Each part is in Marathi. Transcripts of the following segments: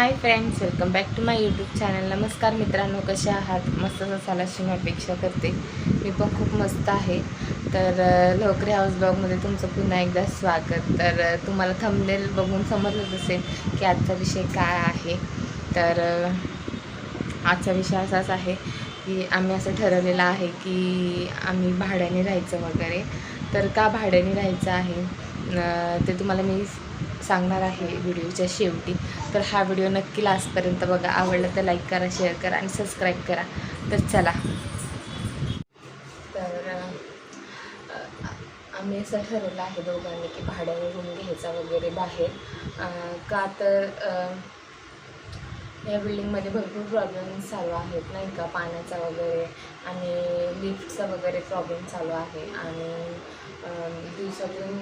Hi friends welcome back to my YouTube channel नमस्कार मित्रांनो कसे आहात? मस्त असाल अशी मी अपेक्षा करते. मी पण खूप मस्त आहे. तर अ, लोकरी हाऊस ब्लॉगमध्ये तुमचं पुन्हा एकदा स्वागत. तर तुम्हाला थंबनेल बघून समजलंच असेल की आजचा विषय काय आहे. तर आजचा विषय असाच आहे की आम्ही असं ठरवलेलं आहे की आम्ही भाड्याने राहायचं वगैरे. तर का भाड्याने राहायचं आहे? ते तुम्हाला मी सांगणार आहे व्हिडिओच्या शेवटी. तर हा व्हिडिओ नक्की लास्टपर्यंत बघा. आवडला तर लाईक करा शेअर करा आणि सबस्क्राईब करा. तर चला. तर आम्ही असं ठरवलं आहे दोघांनी की भाड्याने रूम घ्यायचा वगैरे बाहेर. का तर या बिल्डिंगमध्ये भरपूर प्रॉब्लेम चालू आहेत नाही का? पाण्याचा वगैरे आणि लिफ्टचा वगैरे प्रॉब्लेम चालू आहे. आणि दिवसातून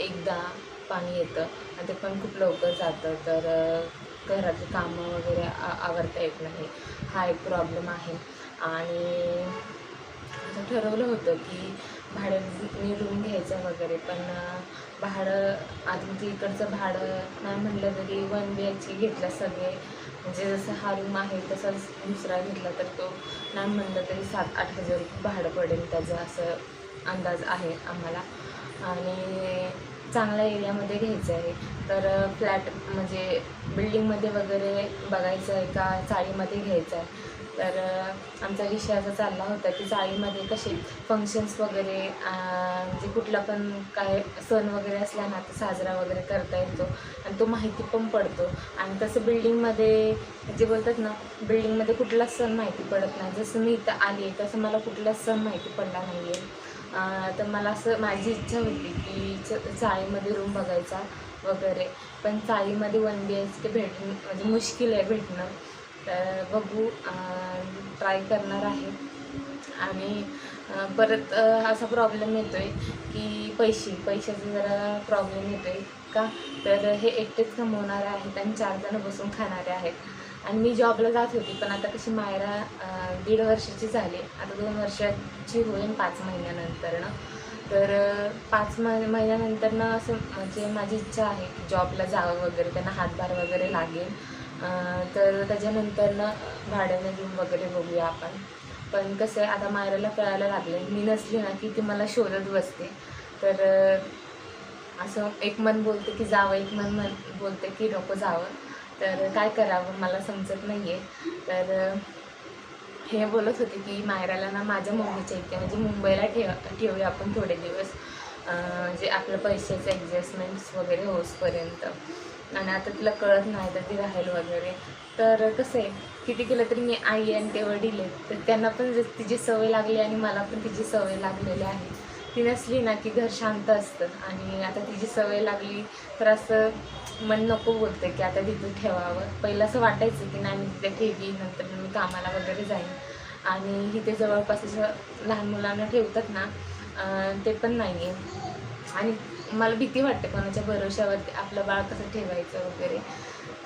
एकदा पाणी येतं आणि ते पण खूप लवकर जातं. तर घरातली कामं वगैरे आ आवरता येत नाही. हा एक प्रॉब्लेम आहे. आणि असं ठरवलं होतं की भाड्याने रूम घ्यायचं वगैरे पण भाडं आता म्हणजे इकडचं भाडं नाही म्हटलं तरी वन बी एच घेतला सगळे. म्हणजे जसं हा रूम आहे तसाच दुसरा घेतला तर तो नाही म्हणलं तरी सात आठ हजार रुपये भाडं पडेल त्याचं असं अंदाज आहे आम्हाला. आणि चांगल्या एरियामध्ये घ्यायचं आहे. तर फ्लॅट म्हणजे बिल्डिंगमध्ये वगैरे बघायचं आहे का? चाळीमध्ये घ्यायचं आहे. तर आमचा विषय असा चालला होता की चाळीमध्ये कसे फंक्शन्स वगैरे म्हणजे कुठला पण काय सण वगैरे असला ना तर साजरा वगैरे करता येतो. आणि तो माहिती पण पडतो. आणि तसं बिल्डिंगमध्ये जे बोलतात ना बिल्डिंगमध्ये कुठलाच सण माहिती पडत नाही. जसं मी इथं आली तसं मला कुठलाच सण माहिती पडला नाही आहे तर मला असं माझी इच्छा होती की च चाळीमध्ये रूम बघायचा वगैरे. पण चाळीमध्ये वन बी एच के भेटणं म्हणजे मुश्किल आहे भेटणं. तर बघू ट्राय करणार आहे. आणि परत असा प्रॉब्लेम येतो आहे की पैसे पैशाचा जरा प्रॉब्लेम येतो आहे का? तर हे एकटेच कमवणारे आहेत आणि चार जण बसून खाणारे आहेत. आणि मी जॉबला जात होती पण आता कशी मायरा दीड वर्षाची झाली. आता दोन वर्षाची होईल पाच महिन्यानंतरनं तर पाच मह महिन्यानंतरनं असं म्हणजे माझी इच्छा आहे की जॉबला जावं वगैरे त्यांना हातभार वगैरे लागेल. तर त्याच्यानंतरनं भाड्याने रूम वगैरे बघूया आपण. पण कसं आहे आता मायराला कळायला लागले मी नसली ना की ती मला शोधत बसते. तर असं एक मन बोलते की जावं एक मन मन बोलते की नको जावं. तर काय करावं मला समजत नाही आहे तर हे बोलत होते की मायराला ना माझ्या मम्मीच्या इथे म्हणजे मुंबईला ठेव ठेवूया आपण थोडे दिवस. म्हणजे आपलं पैशाचं ॲडजस्टमेंट्स वगैरे होसपर्यंत. आणि आता तिला कळत नाही तर ती राहील वगैरे. तर कसं आहे किती केलं तरी मी आई आणि ते वडील आहेत तर त्यांना पण जर तिची सवय लागली आणि मला पण तिची सवय लागलेली आहे. ती नसली ना की घर शांत असतं. आणि आता तिची सवय लागली तर असं मन नको बोलतं की आता तिथं ठेवावं. पहिलं असं वाटायचं की नाही मी तिथे ठेवी नंतर मी कामाला वगैरे जाईन. आणि इथे जवळपास असं लहान मुलांना ठेवतात ना ते पण नाही आहे आणि मला भीती वाटते कोणाच्या भरोशावरती आपलं बाळ कसं ठेवायचं वगैरे.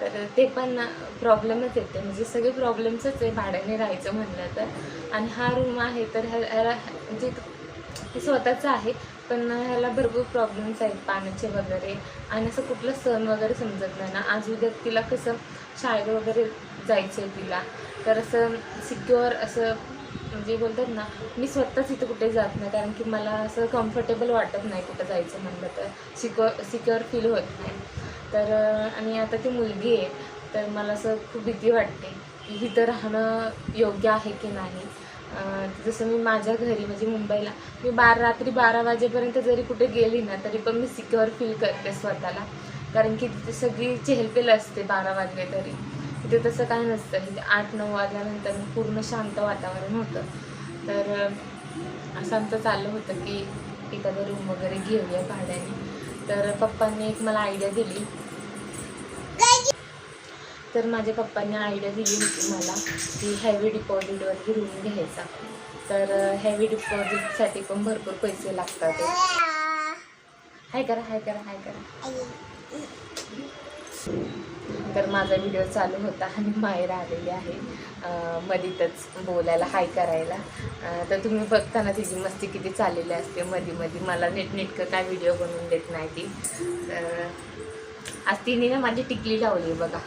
तर ते पण प्रॉब्लेमच येते. म्हणजे सगळे प्रॉब्लेम्सच आहे भाड्याने राहायचं म्हणलं तर. आणि हा रूम आहे तर ह्या ह्याला म्हणजे हे स्वतःचं आहे पण ह्याला भरपूर प्रॉब्लेम्स आहेत पाण्याचे वगैरे. आणि असं कुठलं सण वगैरे समजत नाही ना. आज उद्या तिला कसं शाळेत वगैरे जायचं आहे तिला. तर असं सिक्युअर असं म्हणजे बोलतात ना मी स्वतःच इथं कुठे जात नाही. कारण की मला असं कम्फर्टेबल वाटत नाही कुठं जायचं म्हणलं तर. सिक्युअर सिक्युअर फील होत नाही. तर आणि आता ती मुलगी आहे तर मला असं खूप भीती वाटते की इथं राहणं योग्य आहे की नाही. जसं मी माझ्या घरी म्हणजे मुंबईला मी बारा रात्री बारा वाजेपर्यंत जरी कुठे गेली ना तरी पण मी सिक्युअर फील करते स्वतःला. कारण की तिथे सगळी चेहलपेल असते बारा वाजले तरी. तिथे तसं काय नसतं. तिथे आठ नऊ वाजल्यानंतर पूर्ण शांत वातावरण होतं. तर असं आमचं चाललं होतं की एखादं रूम वगैरे घेऊया भाड्याने. तर पप्पांनी एक मला आयडिया दिली. तर माझ्या पप्पांनी आयडिया दिली होती मला की हॅवी डिपॉझिटवरती रूम घ्यायचा. तर हॅवी डिपॉझिटसाठी पण भरपूर पैसे लागतात. हाय करा हाय करा हाय करा. तर माझा व्हिडिओ चालू होता आणि माहेर आलेली आहे. मधीतच बोलायला हाय करायला. तर तुम्ही बघताना तिची मस्ती किती चाललेली असते मधी मधी. मला नीटनेटकं काय व्हिडिओ बनवून देत नाही ती. तर आज तिने ना माझी टिकली लावली बघा.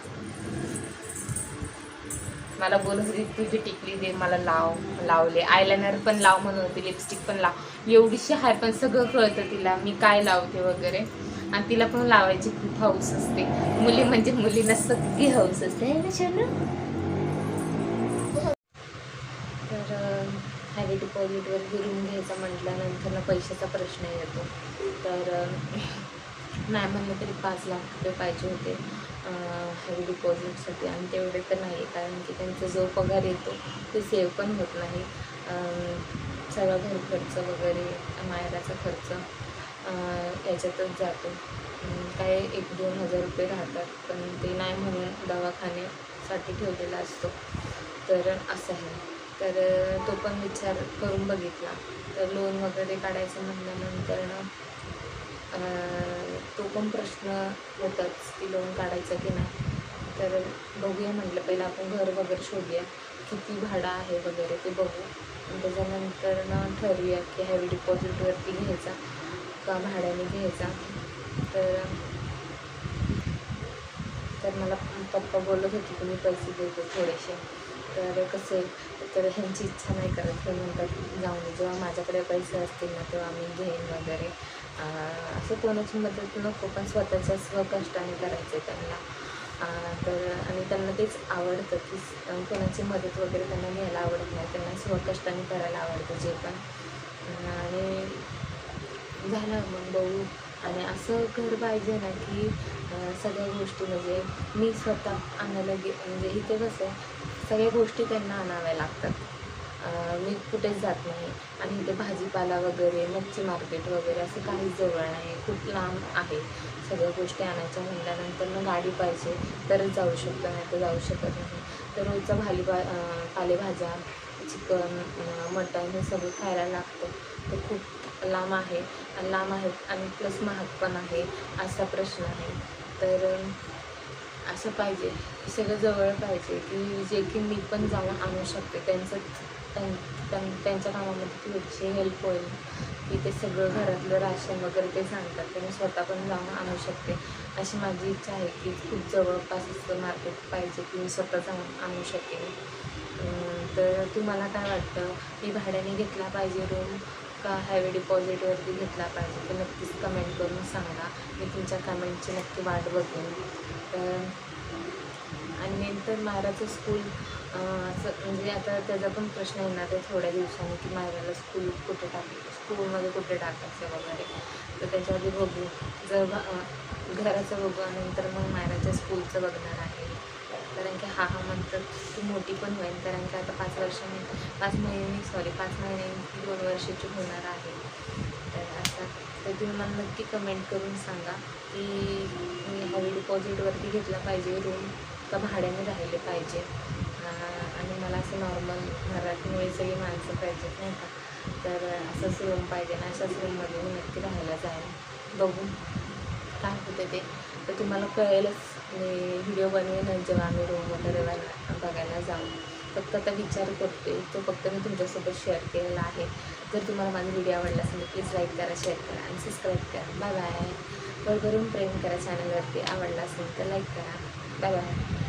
मला बोलत होती तुझी टिकली दे मला लाव लावले. आयलायनर पण लाव म्हणत होती लिपस्टिक पण लाव. एवढीशी हाय पण सगळं कळतं तिला मी काय लावते वगैरे? आणि तिला पण लावायची खूप हौस असते. मुली म्हणजे मुलींना सगळी हौस असते आहे ना शनू? तर हॅवी डिपॉझिटवर गिरून घ्यायचं म्हटल्यानंतर ना पैशाचा प्रश्न येतो. तर नाही म्हणलं तरी पाच लाख रुपये पाहिजे होते. हॅवी डिपॉझिटसाठी आणि तेवढे तर नाही कारण की त्यांचा जो पगार येतो ते सेव्ह पण होत नाही. सर्व घर खर्च वगैरे मायराचा खर्च याच्यातच जातो. काय एक दोन हजार रुपये राहतात पण ते नाही म्हणून दवाखान्यासाठी ठेवलेला असतो. तर असं आहे. तर तो पण विचार करून बघितला. तर लोन वगैरे काढायचं म्हणल्यानंतर तो पण प्रश्न होताच की लोन काढायचं की नाही. तर बघूया म्हटलं पहिलं आपण घर वगैरे शोधूया. किती भाडं आहे वगैरे ते बघू. आणि त्याच्यानंतर ना ठरवूया की हॅवी डिपॉझिटवरती घ्यायचा का भाड्याने घ्यायचा. तर तर मला पप्पा बोलत होते की मी पैसे देतो थोडेसे. तर कसं आहे तर ह्यांची इच्छा नाही करत. हे म्हणतात जाऊन जेव्हा माझ्याकडे पैसे असतील ना तेव्हा मी घेईन वगैरे. असं कोणाची मदत नको पण स्वतःच्या स्वकष्टाने करायचे त्यांना. तर आणि त्यांना तेच आवडतं की कोणाची मदत वगैरे त्यांना घ्यायला आवडत नाही. त्यांना स्वकष्टाने करायला आवडतं जे पण. आणि झालं मग बघू. आणि असं घर पाहिजे ना की सगळ्या गोष्टी म्हणजे मी स्वतः आणायला गे म्हणजे इथे कसं आहे सगळ्या गोष्टी त्यांना आणाव्या लागतात. मी कुठेच जात नाही. आणि इथे भाजीपाला वगैरे मच्छी मार्केट वगैरे असं काहीच जवळ नाही. खूप लांब आहे. सगळ्या गोष्टी आणायच्या म्हटल्यानंतर मग गाडी पाहिजे तरच जाऊ शकतो नाही तर जाऊ शकत नाही. तर रोजचा भालीभा पालेभाज्या चिकन मटण हे सगळं खायला लागतं. तर खूप लांब आहे. आणि लांब आहेत आणि प्लस महाग पण आहे असा प्रश्न आहे. तर असं पाहिजे सगळं जवळ पाहिजे की जे की मी पण जाऊन आणू शकते. त्यांचं त्यां- त्यां- त्यांच्या कामामध्ये थोडीशी हेल्प होईल. की ते सगळं घरातलं राशन वगैरे ते सांगतात ते मी स्वतः पण जाऊन आणू शकते. अशी माझी इच्छा आहे की खूप जवळपास असं मार्केट पाहिजे की मी स्वतः जाऊन आणू शकेन. तर तुम्हाला काय वाटतं? मी भाड्याने घेतला पाहिजे रूम का हॅवी डिपॉझिटवरती घेतला पाहिजे तर नक्कीच कमेंट करून सांगा. मी तुमच्या कमेंटची नक्की वाट बघेन. तर आणि नंतर मायराचं स्कूल असं म्हणजे आता त्याचा पण प्रश्न येणार आहे थोड्या दिवसांनी की मायराला स्कूल कुठे टाक स्कूलमध्ये कुठे टाकायचं वगैरे. तर त्याच्या आधी बघू. जर घराचं बघू नंतर मग मायराच्या स्कूलचं बघणार आहे. कारण की हा हा म्हणतात ती मोठी पण होईल कारण की आता पाच वर्षांनी पाच महिने सॉरी पाच महिन्यांनी दोन वर्षाची होणार आहे. तर आता तर तुम्ही मला नक्की कमेंट करून सांगा की मी हॅवी डिपॉझिटवरती घेतला पाहिजे रूम का भाड्याने राहिले पाहिजे? आणि मला असं नॉर्मल मराठीमुळे सगळी माणसं पाहिजेत नाही का? तर असंच रूम पाहिजे ना अशाच रूममध्ये मी नक्की राहायला जाईन. बघू काय होतं ते. तर तुम्हाला कळेलच आणि व्हिडिओ बनवेन जेव्हा आम्ही रूम वगैरे बघायला जाऊ. फक्त आता विचार करते. तो फक्त मी तुमच्यासोबत शेअर केलेला आहे. जर तुम्हाला माझा व्हिडिओ आवडला असेल तर प्लीज लाईक करा शेअर करा आणि सबस्क्राईब करा. बाय बाय भरभरून प्रेम करा चॅनलवरती आवडला असेल तर लाईक करा. Bye bye